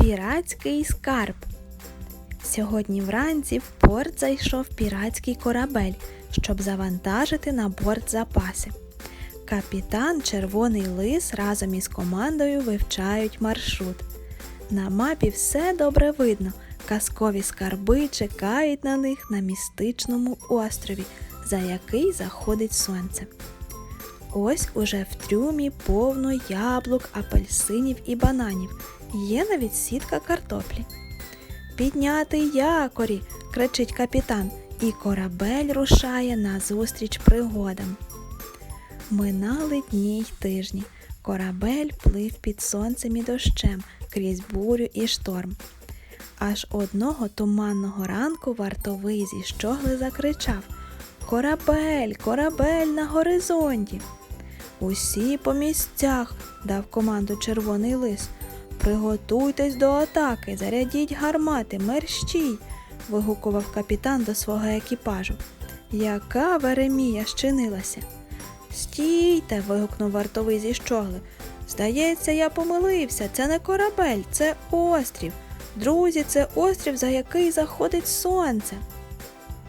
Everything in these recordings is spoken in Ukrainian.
Піратський скарб. Сьогодні вранці в порт зайшов піратський корабель, щоб завантажити на борт запаси. Капітан Червоний Лис разом із командою вивчають маршрут. На мапі все добре видно. Казкові скарби чекають на них на містичному острові, за який заходить сонце. Ось уже в трюмі повно яблук, апельсинів і бананів. Є навіть сітка картоплі. Підняти якорі, кричить капітан, і корабель рушає назустріч пригодам. Минали дні й тижні. Корабель плив під сонцем і дощем крізь бурю і шторм. Аж одного туманного ранку вартовий зі щогли закричав Корабель, корабель на горизонті. Усі по місцях, дав команду червоний лис. Приготуйтесь до атаки, зарядіть гармати, мерщій. вигукував капітан до свого екіпажу. Яка Веремія щинилася? Стійте. вигукнув вартовий зі щогли. Здається, я помилився. Це не корабель, це острів. Друзі, це острів, за який заходить сонце.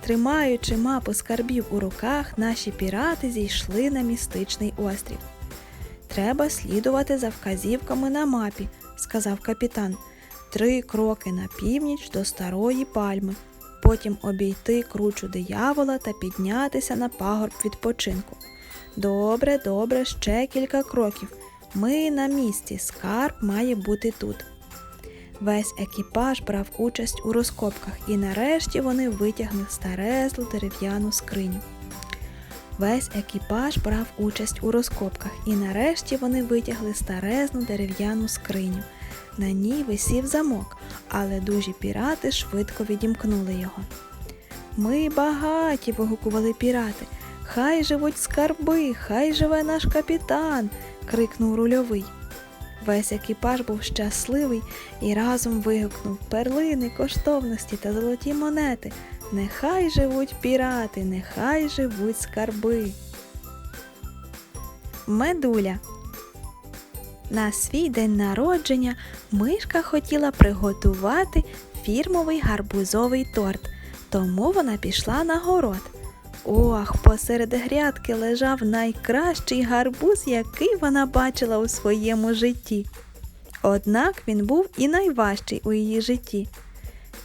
Тримаючи мапу скарбів у руках, наші пірати зійшли на містичний острів. Треба слідувати за вказівками на мапі, сказав капітан. Три кроки на північ до старої пальми, потім обійти кручу диявола та піднятися на пагорб відпочинку. Добре, добре, ще кілька кроків. Ми на місці, скарб має бути тут. Весь екіпаж брав участь у розкопках, і нарешті вони витягли старезлу дерев'яну скриню. Весь екіпаж брав участь у розкопках, і нарешті вони витягли старезну дерев'яну скриню. На ній висів замок, але дужі пірати швидко відімкнули його. Ми багаті, вигукували пірати. Хай живуть скарби, хай живе наш капітан. крикнув рульовий. Весь екіпаж був щасливий і разом вигукнув перлини, коштовності та золоті монети. Нехай живуть пірати, нехай живуть скарби. Медуля. На свій день народження мишка хотіла приготувати фірмовий гарбузовий торт, тому вона пішла на город. Ох, посеред грядки лежав найкращий гарбуз, який вона бачила у своєму житті. Однак він був і найважчий у її житті.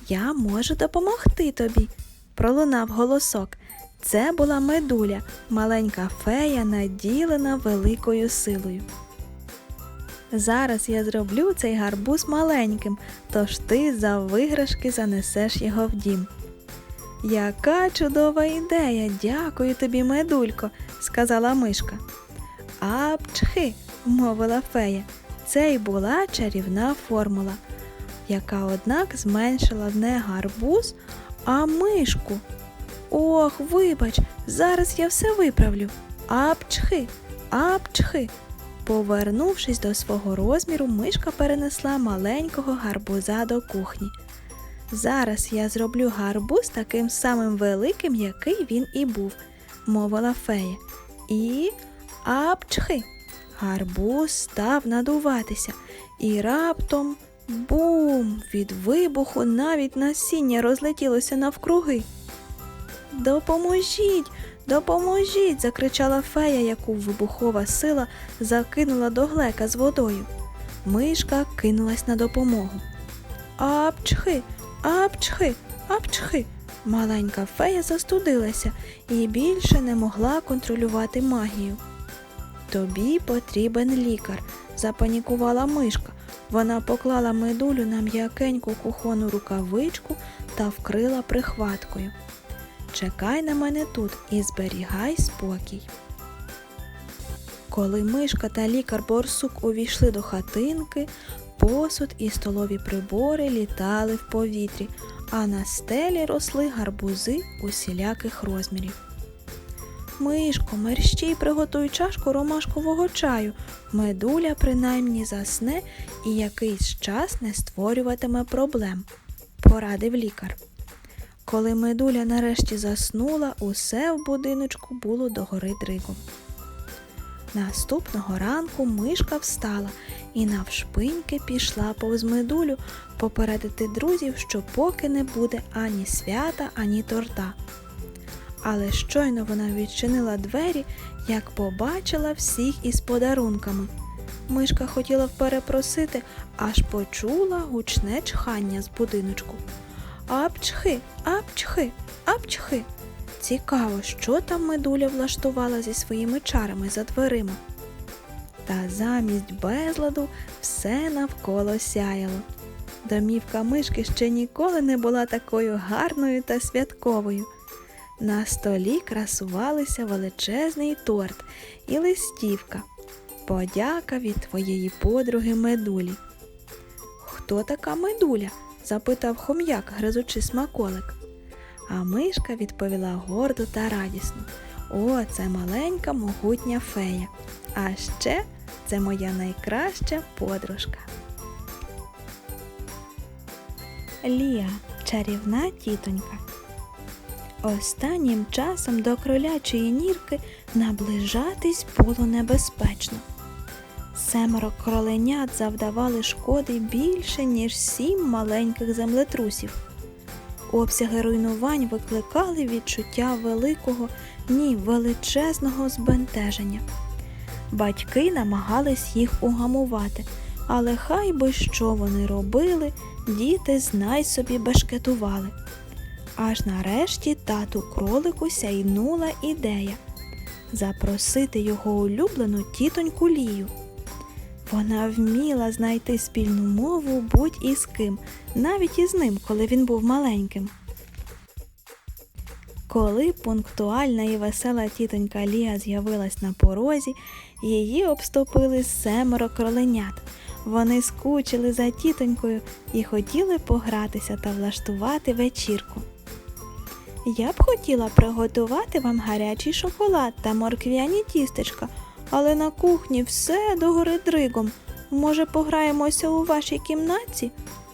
Я можу допомогти тобі, пролунав голосок. Це була медуля, маленька фея, наділена великою силою. Зараз я зроблю цей гарбуз маленьким, тож ти за виграшки занесеш його в дім. Яка чудова ідея! Дякую тобі, медулько, сказала мишка. Апчхи, мовила фея. Це й була чарівна формула, яка, однак, зменшила не гарбуз, а мишку. Ох, вибач, зараз я все виправлю. Апчхи, апчхи. Повернувшись до свого розміру, мишка перенесла маленького гарбуза до кухні. Зараз я зроблю гарбуз таким самим великим, який він і був, мовила фея. І апчхи. Гарбуз став надуватися, і раптом бум! Від вибуху навіть насіння розлетілося навкруги. Допоможіть, допоможіть! закричала фея, яку вибухова сила закинула до глека з водою. Мишка кинулась на допомогу. Апчхи, апчхи, апчхи. Маленька фея застудилася і більше не могла контролювати магію. Тобі потрібен лікар, запанікувала мишка. Вона поклала медулю на м'якеньку кухонну рукавичку та вкрила прихваткою. Чекай на мене тут і зберігай спокій. Коли мишка та лікар борсук увійшли до хатинки, посуд і столові прибори літали в повітрі, а на стелі росли гарбузи усіляких розмірів. Мишко, мерщій приготуй чашку ромашкового чаю. Медуля принаймні засне і якийсь час не створюватиме проблем, порадив лікар. Коли медуля нарешті заснула, усе в будиночку було догори дригом. Наступного ранку мишка встала і навшпиньки пішла повз медулю попередити друзів, що поки не буде ані свята, ані торта. Але щойно вона відчинила двері, як побачила всіх із подарунками. Мишка хотіла перепросити, аж почула гучне чхання з будиночку. Апчхи, апчхи, апчхи. Цікаво, що там медуля влаштувала зі своїми чарами за дверима. Та замість безладу все навколо сяяло. Домівка мишки ще ніколи не була такою гарною та святковою. На столі красувалися величезний торт і листівка. Подяка від твоєї подруги медулі. Хто така медуля? запитав хом'як, гризучи смаколик. А мишка відповіла гордо та радісно. О, це маленька могутня фея. А ще це моя найкраща подружка. Лія, чарівна тітонька. Останнім часом до кролячої нірки наближатись було небезпечно. Семеро кроленят завдавали шкоди більше, ніж сім маленьких землетрусів. Обсяги руйнувань викликали відчуття великого, ні, величезного збентеження. Батьки намагались їх угамувати, але хай би що вони робили, діти знай собі бешкетували. Аж нарешті тату кролику сяйнула ідея запросити його улюблену тітоньку Лію. Вона вміла знайти спільну мову будь-із ким, навіть із ним, коли він був маленьким. Коли пунктуальна і весела тітонька Лія з'явилась на порозі, її обступили семеро кроленят. Вони скучили за тітонькою і хотіли погратися та влаштувати вечірку. Я б хотіла приготувати вам гарячий шоколад та морквяні тістечка, але на кухні все догори дригом. Може, пограємося у вашій кімнаті?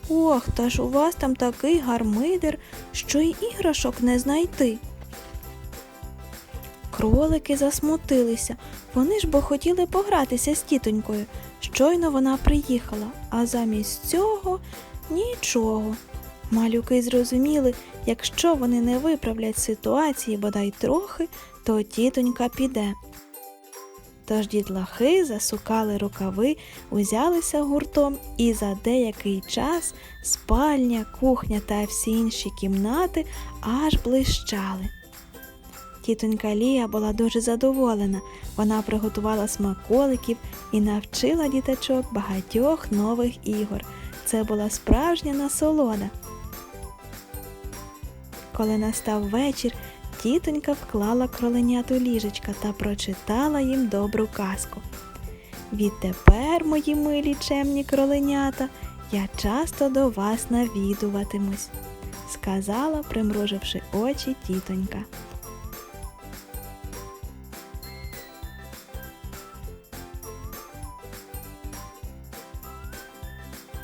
Ох, та ж у вас там такий гармидер, що й іграшок не знайти. Кролики засмутилися. Вони ж бо хотіли погратися з тітонькою. Щойно вона приїхала, а замість цього нічого. Малюки зрозуміли, якщо вони не виправлять ситуації бодай трохи, то тітонька піде. Тож дітлахи засукали рукави, узялися гуртом, і за деякий час спальня, кухня та всі інші кімнати аж блищали. Тітонька Лія була дуже задоволена. Вона приготувала смаколиків і навчила діточок багатьох нових ігор. Це була справжня насолода. Коли настав вечір, тітонька вклала кроленят у ліжечка та прочитала їм добру казку. Відтепер, мої милі чемні кроленята, я часто до вас навідуватимусь, сказала, примруживши очі тітонька.